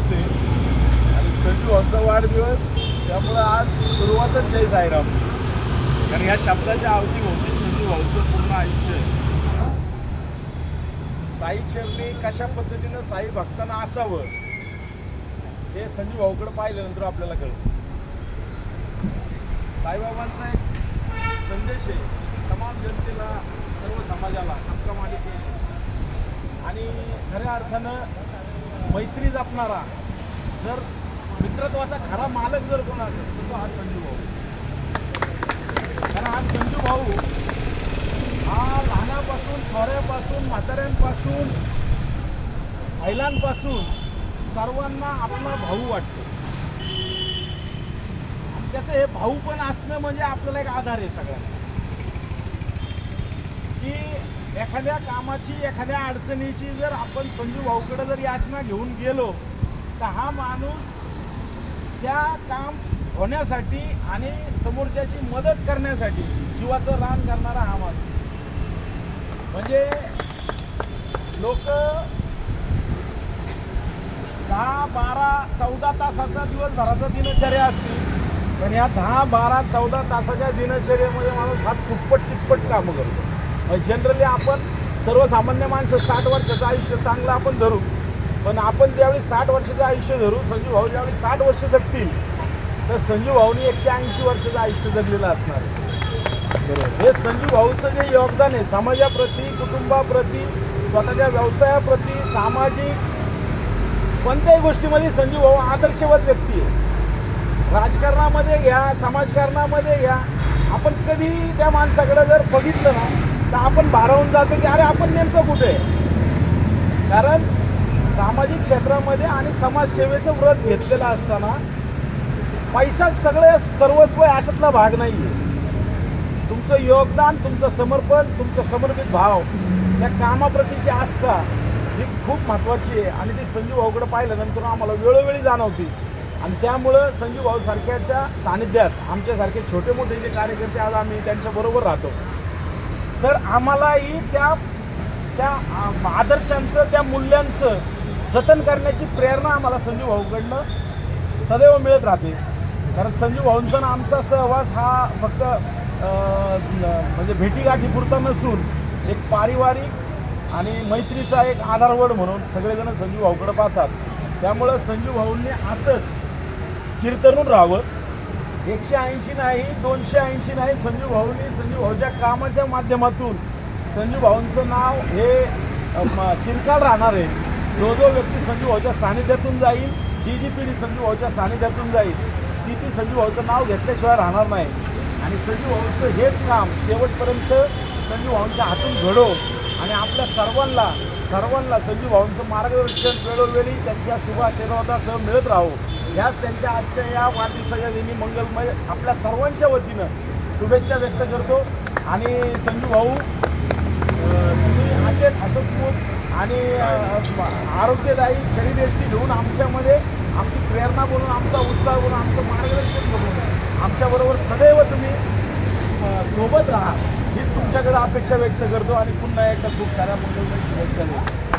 वाढदिवस आहे. आणि संजू भाऊचा वाढदिवस त्यामुळं आज सुरुवातच जय साईराम. कारण या शब्दाच्या अवतीभोवती संजू भाऊचं पूर्ण आयुष्य आहे. साई चरणी कशा पद्धतीनं साई भक्तांना असावं हे संजू भाऊकडे पाहिल्यानंतर आपल्याला कळतं. साईबाबांचा एक संदेश आहे तमाम जनतेला सर्व समाजाला सबका आणि खऱ्या अर्थानं मैत्री जपणारा जर मित्रत्वाचा खरा मालक जर कोण असेल तर तो हा संजू भाऊ. कारण हा संजू भाऊ हा लहानापासून थोऱ्यापासून म्हाताऱ्यांपासून महिलांपासून सर्वांना आपला भाऊ वाटतो. त्याचं हे भाऊ पण असणं म्हणजे आपल्याला एक आधार आहे सगळ्यांना. की एखाद्या कामाची एखाद्या अडचणीची जर आपण संजू भाऊकडे जर याचना घेऊन गेलो तर हा माणूस त्या काम होण्यासाठी आणि समोरच्याची मदत करण्यासाठी जीवाचं रान करणारा हा माणूस. म्हणजे लोक दहा बारा चौदा तासाचा दिवसभराचा दिनचर्या असते पण या दहा बारा चौदा तासाच्या दिनचर्येमध्ये माणूस हा तुटपट तिप्पट कामं करतो. जनरली आपण सर्वसामान्य माणसं साठ वर्षाचं आयुष्य चांगलं आपण धरू. पण आपण ज्यावेळी साठ वर्षाचं आयुष्य धरू संजू भाऊ ज्यावेळी साठ वर्ष जगतील तर संजू भाऊनी एकशे ऐंशी वर्षाचं आयुष्य जगलेलं असणार. आहे बरोबर. हे संजू भाऊचं जे योगदान आहे समाजाप्रती कुटुंबाप्रती स्वतःच्या व्यवसायाप्रती सामाजिक कोणत्याही गोष्टीमध्ये संजू भाऊ आदर्शवत व्यक्ती आहे. राजकारणामध्ये घ्या समाजकारणामध्ये घ्या आपण कधी त्या माणसाकडे जर बघितलं ना तर आपण भारावून जातो की अरे आपण नेमकं कुठे आहे? कारण सामाजिक क्षेत्रामध्ये आणि समाजसेवेचं व्रत घेतलेलं असताना पैसा सगळे सर्वस्व अशातला भाग नाही आहे तुमचं योगदान तुमचं समर्पण तुमचं समर्पित भाव त्या कामाप्रतीची आस्था ही खूप महत्त्वाची आहे. आणि ती संजीव भाऊकडे पाहिल्यानंतर आम्हाला वेळोवेळी जाणवती. आणि त्यामुळं संजू भाऊ सारख्याच्या सानिध्यात आमच्यासारखे छोटे मोठे जे कार्यकर्ते आज आम्ही त्यांच्याबरोबर राहतो. तर आम्हालाही त्या त्या आदर्शांचं त्या मूल्यांचं जतन करण्याची प्रेरणा आम्हाला संजू भाऊकडनं सदैव मिळत राहते. कारण संजू भाऊंचा आमचा सहवास हा फक्त म्हणजे भेटीगाठीपुरता नसून एक पारिवारिक आणि मैत्रीचा एक आधारवड म्हणून सगळेजण संजू भाऊकडं पाहतात. त्यामुळं संजू भाऊंनी असंच चिरतरून राहावं. एकशे ऐंशी नाही दोनशे ऐंशी नाही संजू भाऊंनी संजू भाऊच्या कामाच्या माध्यमातून संजू भाऊंचं नाव हे चिरकाल राहणार आहे. जो जो व्यक्ती संजू भाऊच्या सानिध्यातून जाईल जी जी पिढी संजू भाऊच्या सानिध्यातून जाईल ती ती संजू भाऊचं नाव घेतल्याशिवाय राहणार नाही. आणि संजू भाऊचं हेच काम शेवटपर्यंत संजू भाऊंच्या हातून घडो. आणि आपल्या सर्वांना सर्वांना संजू भाऊंचं मार्गदर्शन वेळोवेळी त्यांच्या शुभ आशीर्वादासह मिळत राहो. ह्याच त्यांच्या आजच्या या वाढदिवसाच्या दिनी मंगलमय आपल्या सर्वांच्या वतीनं शुभेच्छा व्यक्त करतो. आणि संजू भाऊ तुम्ही असेच हसतमुख आणि आरोग्यदायी शरीरयष्टी घेऊन आमच्यामध्ये आमची प्रेरणा बनून आमचा उत्साह बोलून आमचं मार्गदर्शन बोलून आमच्याबरोबर सदैव तुम्ही सोबत राहा ही तुमच्याकडे अपेक्षा व्यक्त करतो. आणि पुन्हा एकदा खूप साऱ्या मंगलमय शुभेच्छा देतो.